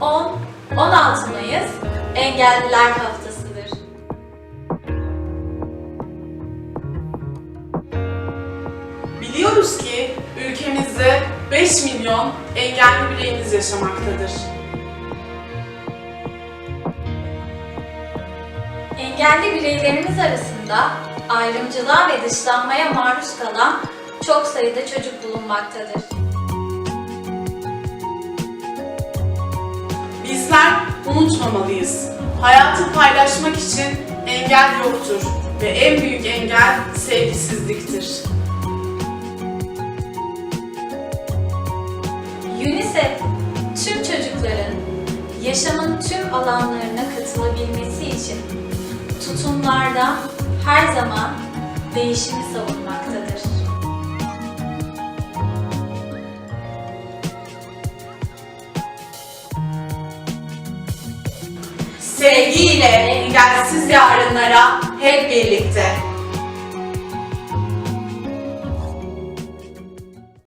10-16 Mayıs Engelliler Haftası'dır. Biliyoruz ki ülkemizde 5 milyon engelli bireyimiz yaşamaktadır. Engelli bireylerimiz arasında ayrımcılığa ve dışlanmaya maruz kalan çok sayıda çocuk bulunmaktadır. Unutmamalıyız. Hayatı paylaşmak için engel yoktur ve en büyük engel sevgisizliktir. UNICEF tüm çocukların yaşamın tüm alanlarına katılabilmesi için tutumlarda her zaman değişimi savunmaktadır. Sevgiyle engelsiz yarınlara hep birlikte.